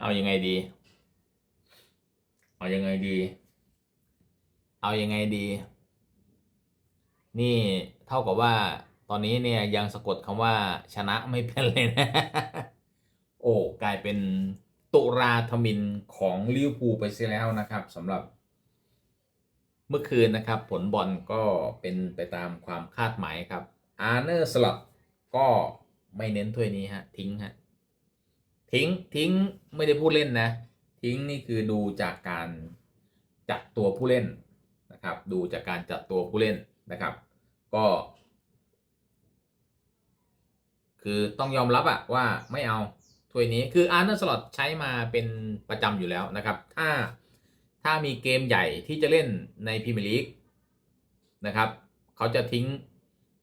เอายังไงดี เอายังไงดี เอายังไงดี นี่เท่ากับว่าตอนนี้เนี่ยยังสะกดคำว่าชนะไม่เป็นเลยนะ โอ้กลายเป็นตุราธมินของลิวพูไปเสียแล้วนะครับสำหรับ เมื่อคืนนะครับ ผลบอลก็เป็นไปตามความคาดหมายครับอาร์เนอร์สลับก็ไม่เน้นถ้วยนี้ฮะ ทิ้งฮะ ทิ้งทิ้งไม่ได้พูดเล่นนะ ทิ้งนี่คือดูจากการจัดตัวผู้เล่นนะครับ ดูจากการจัดตัวผู้เล่นนะครับ ก็ คือต้องยอมรับอะว่าไม่เอาถ้วยนี้คืออาร์เนอร์สล็อตใช้มาเป็นประจำอยู่แล้วนะครับ ถ้าถ้ามีเกมใหญ่ที่จะเล่นในพรีเมียร์ลีกนะครับเขาจะทิ้ง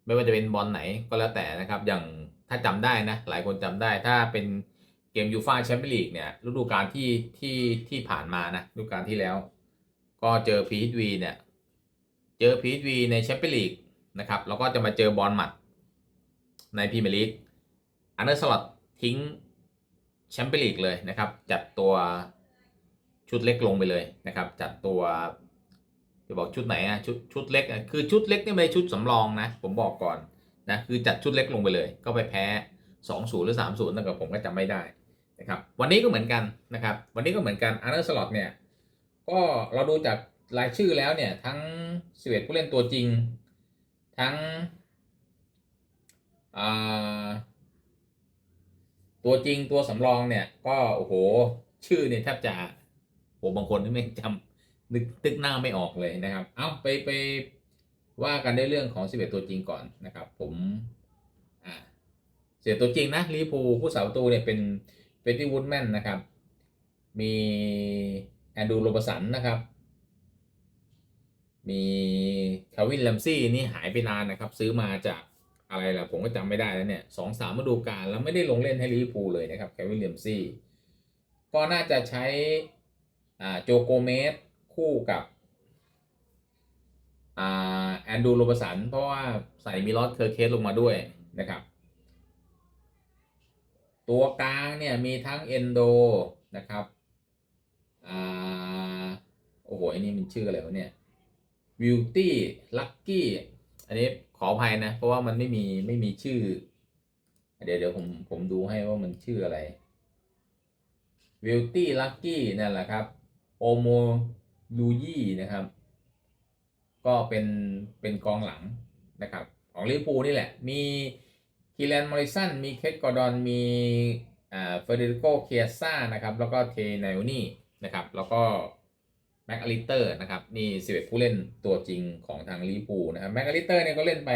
ไม่ว่าจะเป็นบอลไหนก็แล้วแต่นะครับ อย่างถ้าจำได้นะ หลายคนจำได้ถ้าเป็น เกมยูฟาแชมเปี้ยนลีกเนี่ยฤดูกาลที่ที่ที่ผ่านมานะฤดูกาลที่แล้ว ก็เจอพีทวีเนี่ยเจอพีทวีในแชมเปี้ยนลีกนะครับแล้วก็จะมาเจอบอลหมัดในพรีเมียร์ลีกอันเดอร์สล็อตทิ้งแชมเปี้ยนลีกเลยนะครับ จัดตัวชุดเล็กลงไปเลยนะครับ จัดตัวจะบอกชุดไหนอะชุดชุดเล็กอะคือชุดเล็กนี่ไม่ใช่ชุดสำรองนะ ผมบอกก่อนนะคือจัดชุดเล็กลงไปเลย ก็ไปแพ้ 2-0 หรือ 3-0นั่นก็ผมก็จำไม่ได้ นะครับวันนี้ก็เหมือนกันนะครับวันนี้ก็เหมือนกันอาร์เนอร์สล็อตเนี่ยก็เราดูจากรายชื่อแล้วเนี่ยทั้ง11ผู้เล่นตัวจริง ทั้งตัวจริงตัวสำรองเนี่ยก็โอ้โหชื่อเนี่ยแทบจะโหบางคนนี่ไม่จำนึกตึกหน้าไม่ออกเลยนะครับ เอาไปไปว่ากันในเรื่องของ11ตัวจริงก่อนนะครับ ผมอ่าเสียตัวจริงนะลิเวอร์พูผู้สาประตูเนี่ยเป็น เป็นที่วูดแมนนะครับ มีแอนดูโรบสันนะครับ มีคาวินแลมซี่นี่หายไปนานนะครับ ซื้อมาจากอะไรล่ะผมก็จำไม่ได้แล้วเนี่ยสองสามฤดูกาลแล้วไม่ได้ลงเล่นให้ลิเวอร์พูลเลยนะครับคาวินแลมซี่ก็น่าจะใช้อ่าโจโกเมสคู่กับอ่าแอนดูโรบสัน เพราะว่าใส่มิลอสเคอร์เคสลงมาด้วยนะครับ ตัวกลางเนี่ยมีทั้งเอนโดนะครับอ่าโอ้โหอันนี้มันชื่ออะไรวะเนี่ยวิวตี้ลัคกี้อันนี้ขออภัยนะ เพราะว่ามันไม่มีไม่มีชื่อ เดี๋ยวเดี๋ยวผมผมดูให้ว่ามันชื่ออะไรวิวตี้ลัคกี้นั่นแหละครับโอโมลูยี่นะครับ ก็เป็นเป็นกองหลังนะครับ ของลิเวอร์พูลนี่แหละ มี คีแลนมอริสันมีเคทกอร์ดอนมีอ่าเฟเดริโกเคียซ่านะครับ แล้วก็เทนายนี่นะครับ แล้วก็แม็กอลิเตอร์นะครับ นี่11ผู้เล่นตัวจริงของทางลิเวอร์พูนะครับแม็กอลิเตอร์เนี่ยก็เล่นไป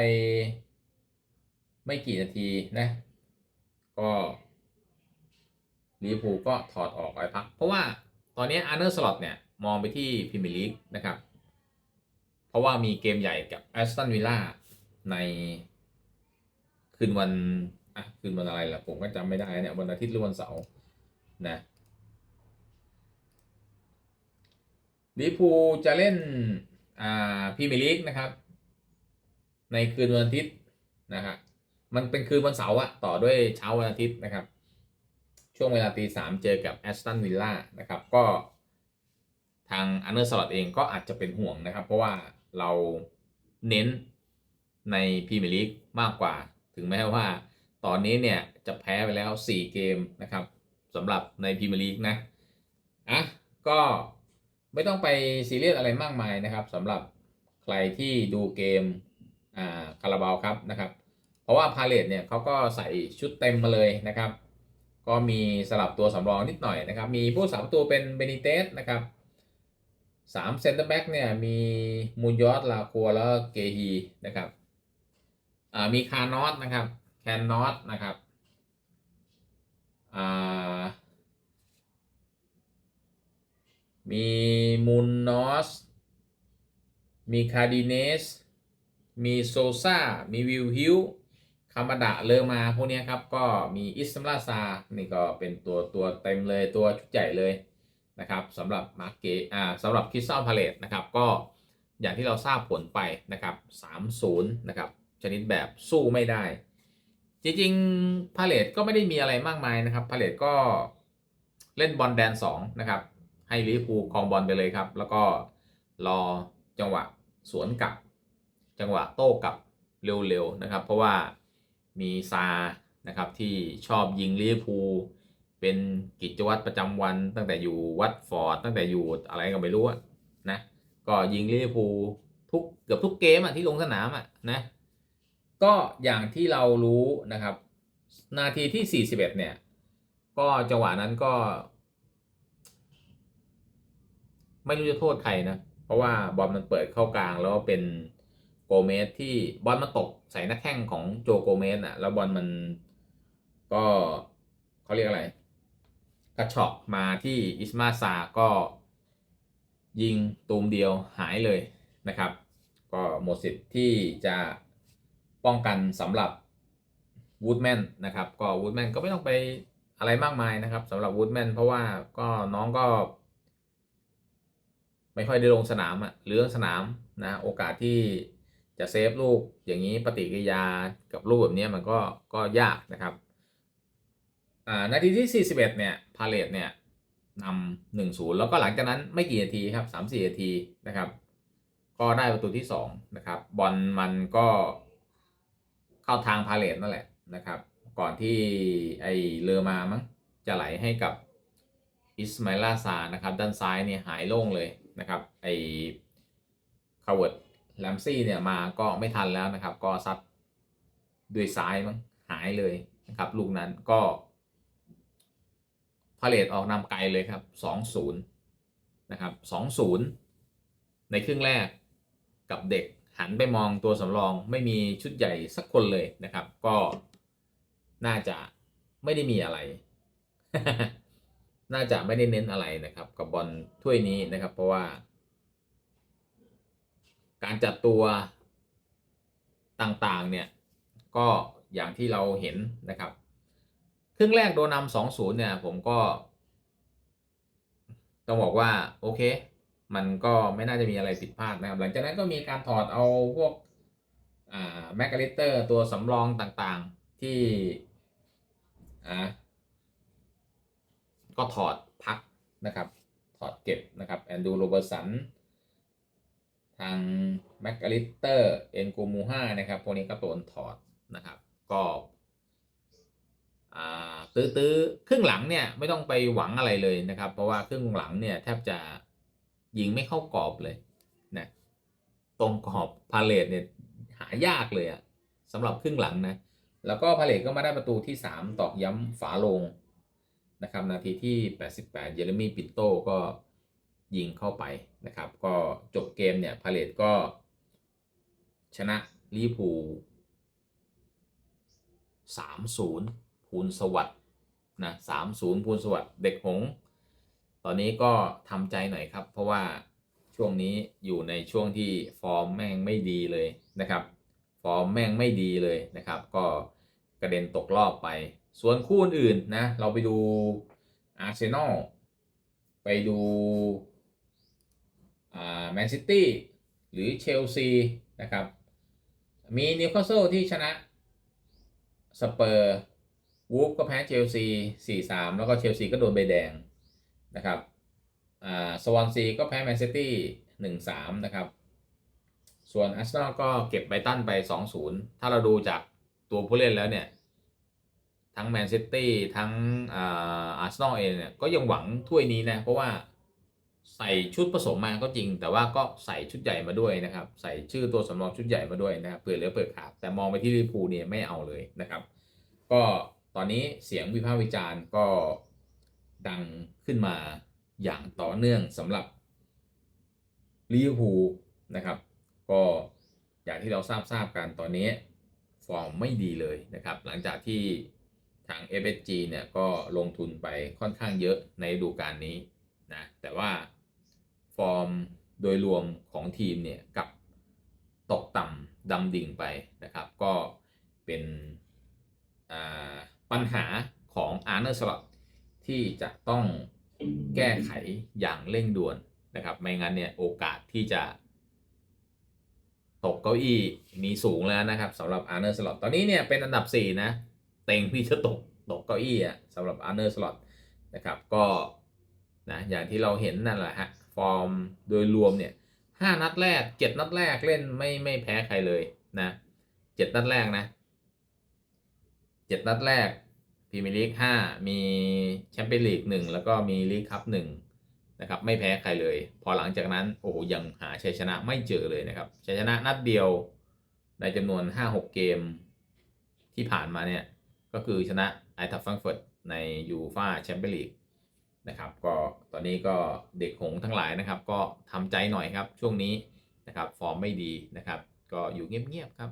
ไม่กี่นาทีนะ ก็ลิเวอร์พูก็ถอดออกไปพัก เพราะว่าตอนนี้อาร์เนอร์สล็อตเนี่ย มองไปที่พรีเมียร์ลีกนะครับ เพราะว่ามีเกมใหญ่กับแอสตันวิลล่าใน คืนวันอะคืนวันอะไรล่ะผมก็จำไม่ได้เนี่ยวันอาทิตย์หรือวันเสาร์นะลิพูจะเล่นอ่าพรีเมียร์ลีกนะครับ ในคืนวันอาทิตย์นะครับมันเป็นคืนวันเสาร์อะต่อด้วยเช้าวันอาทิตย์นะครับ ช่วงเวลาตีสามเจอกับแอสตันวิลล่านะครับก็ทางอันเดอร์สลอตเองก็อาจจะเป็นห่วงนะครับ เพราะว่าเราเน้นในพรีเมียร์ลีกมากกว่า ถึงแม้ว่าตอนนี้เนี่ยจะแพ้ไปแล้ว 4 เกมนะครับสำหรับในพรีเมียร์ลีกนะอะก็ไม่ต้องไปซีเรียสอะไรมากมายนะครับสำหรับใครที่ดูเกมอ่าคาราบาวครับนะครับเพราะว่าพาเลตเนี่ยเขาก็ใส่ชุดเต็มมาเลยนะครับ ก็มีสลับตัวสำรองนิดหน่อยนะครับ มีผู้สามตัวเป็นเบนิเตสนะครับสามเซนเตอร์แบ็กเนี่ยมีมูนยอสลาคัวแล้วเกฮีนะครับ มีคานอสนะครับแคนนอสนะครับมีมูนนอส มีคาร์ดิเนส มีโซซามีวิลฮิวคามาดะเลอมาพวกนี้ครับ ก็มีอิสมาลาซา นี่ก็เป็นตัวตัวเต็มเลยตัวชุดใหญ่เลยนะครับสำหรับมาร์เกอ่าสำหรับคิสซัลพาเลตนะครับ ก็อย่างที่เราทราบผลไปนะครับ 3-0 นะครับ ชนิดแบบสู้ไม่ได้ จริงๆพาเลตก็ไม่ได้มีอะไรมากมายนะครับพาเลตก็เล่นบอลแดน2นะครับให้ลิเวอร์พูครองบอลไปเลยครับ แล้วก็รอจังหวะสวนกลับ จังหวะโต้กลับเร็วๆนะครับ เพราะว่ามีซานะครับที่ชอบยิงลิเวอร์พูเป็นกิจวัตรประจำวันตั้งแต่อยู่วัตฟอร์ดตั้งแต่อยู่อะไรก็ไม่รู้นะก็ยิงลิเวอร์พูลทุกเกือบทุกเกมอะที่ลงสนามอะนะ ก็อย่างที่เรารู้นะครับ นาทีที่ 41 เนี่ย ก็จังหวะนั้นก็ ไม่รู้จะโทษใครนะ เพราะว่าบอลมันเปิดเข้ากลางแล้วเป็นโกเมสที่บอลมันตกใส่หน้าแข้งของโจโกเมสอะ แล้วบอลมันก็เขาเรียกอะไรกระชอกมาที่อิสมาซาก็ยิงตูมเดียวหายเลยนะครับ ก็หมดสิทธิ์ที่จะ ป้องกันสำหรับวูดแมนนะครับก็วูดแมนก็ไม่ต้องไปอะไรมากมายนะครับสำหรับวูดแมนเพราะว่าก็น้องก็ ไม่ค่อยได้ลงสนามอะเรื่องสนามนะโอกาสที่จะเซฟลูกอย่างนี้ปฏิกิริยากับลูกแบบนี้มันก็ก็ยากนะครับอ่านาทีที่ 41 เนี่ยพาเลตเนี่ยนำหนึ่งศูนย์แล้วก็หลังจากนั้นไม่กี่นาทีครับสามสี่นาทีนะครับ ก็ได้ประตูที่สองนะครับ บอลมันก็ เข้าทางพาเลตนั่นแหละนะครับ ก่อนที่ไอเลอมามั้งจะไหลให้กับอิสมาอิลาซานะครับ ด้านซ้ายเนี่ยหายโล่งเลยนะครับไอคาร์เวิร์ดแลมซี่เนี่ยมาก็ไม่ทันแล้วนะครับ ก็ซัดด้วยซ้ายมั้งหายเลยนะครับลูกนั้นก็พาเลตออกนำไกลเลยครับ 2-0 นะครับ 2-0 ในครึ่งแรกกับเด็ก หันไปมองตัวสำรองไม่มีชุดใหญ่สักคนเลยนะครับ ก็น่าจะไม่ได้มีอะไร น่าจะไม่ได้เน้นอะไรนะครับ กับบอลถ้วยนี้นะครับ เพราะว่า การจัดตัวต่างๆเนี่ย ก็อย่างที่เราเห็นนะครับครึ่งแรกโดนนำสองศูนย์เนี่ย ผมก็ ต้องบอกว่า โอเค มันก็ไม่น่าจะมีอะไรผิดพลาดนะครับ หลังจากนั้นก็มีการถอดเอาพวกอ่าแมกกาลิเตอร์ตัวสำรองต่างๆที่อ่าก็ถอดพักนะครับ ถอดเก็บนะครับแอนดูโรเบอร์สันทางแมกกาลิเตอร์เอ็นโกมูฮานะครับพวกนี้ก็โดนถอดนะครับ ก็ตื้อตื้อครึ่งหลังเนี่ยไม่ต้องไปหวังอะไรเลยนะครับ เพราะว่าครึ่งหลังเนี่ยแทบจะ ยิงไม่เข้ากรอบเลยนะตรงกรอบพาเลตเนี่ยหายากเลยอะสำหรับครึ่งหลังนะแล้วก็พาเลตก็มาได้ประตูที่ 3 ตอกย้ำฝาลงนะครับนาทีที่ 88 เยเรมี่ปินโตก็ยิงเข้าไปนะครับ ก็จบเกมเนี่ยพาเลตก็ ชนะลิเวอร์พูล3-0ภูลสวัสด์นะ3-0ภูนย์พูลสวัสด์เด็กหง ตอนนี้ก็ทำใจหน่อยครับ เพราะว่าช่วงนี้อยู่ในช่วงที่ฟอร์มแม่งไม่ดีเลยนะครับ ฟอร์มแม่งไม่ดีเลยนะครับ ก็กระเด็นตกรอบไป ส่วนคู่อื่นนะเราไปดูอาร์เซนอลไปดูแมนซิตี้หรือเชลซีนะครับ มีนิวคาสเซิลที่ชนะสเปอร์วูฟก็แพ้เชลซี 4-3 แล้วก็เชลซีก็โดนใบแดง นะครับอ่าสวอนซีก็แพ้แมนซิตี้1-3นะครับ ส่วนอาร์เซนอลก็เก็บไบตันไป2-0ถ้าเราดูจากตัวผู้เล่นแล้วเนี่ย ทั้งแมนซิตี้ทั้งอาร์เซนอลเองเนี่ยก็ยังหวังถ้วยนี้นะ เพราะว่าใส่ชุดผสมมาก็จริง แต่ว่าก็ใส่ชุดใหญ่มาด้วยนะครับ ใส่ชื่อตัวสำรองชุดใหญ่มาด้วยนะครับเผื่อเหลือเปิดขาดแต่มองไปที่ลิเวอร์พูลเนี่ยไม่เอาเลยนะครับ ก็ตอนนี้เสียงวิพากษ์วิจารณ์ก็ ดังขึ้นมาอย่างต่อเนื่องสำหรับลิเวอร์พูลนะครับ ก็อย่างที่เราทราบทราบกันตอนนี้ฟอร์มไม่ดีเลยนะครับ หลังจากที่ทาง FSG เนี่ยก็ลงทุนไปค่อนข้างเยอะในฤดูกาลนี้นะแต่ว่าฟอร์มโดยรวมของทีมเนี่ยกับตกต่ำดำดิ่งไปนะครับ ก็เป็นปัญหาของอาร์เนอร์สล็อต ที่จะต้องแก้ไขอย่างเร่งด่วนนะครับ ไม่งั้นเนี่ยโอกาสที่จะตกเก้าอี้มีสูงแล้วนะครับสำหรับอาร์เนอร์สล็อตตอนนี้เนี่ยเป็นอันดับ 4 นะ เต็งที่จะตกตกเก้าอี้อะสำหรับอาร์เนอร์สล็อตนะครับก็นะอย่างที่เราเห็นนั่นแหละฮะฟอร์มโดยรวมเนี่ยห้านัดแรกเจ็ดนัดแรกเล่นไม่ไม่แพ้ใครเลยนะเจ็ดนัดแรกนะเจ็ดนัดแรก พรีเมียร์ลีกห้ามีแชมเปี้ยนลีกหนึ่งแล้วก็มีลีกคัพหนึ่งนะครับไม่แพ้ใครเลย พอหลังจากนั้นโอ้โหยังหาชัยชนะไม่เจอเลยนะครับชัยชนะนัดเดียวในจำนวน 5-6 เกมที่ผ่านมาเนี่ย ก็คือชนะไอทัฟฟังเฟิร์ตในยูฟาแชมเปี้ยนลีกนะครับก็ตอนนี้ก็เด็กหงทั้งหลายนะครับ ก็ทำใจหน่อยครับช่วงนี้นะครับ ฟอร์มไม่ดีนะครับ ก็อยู่เงียบๆครับ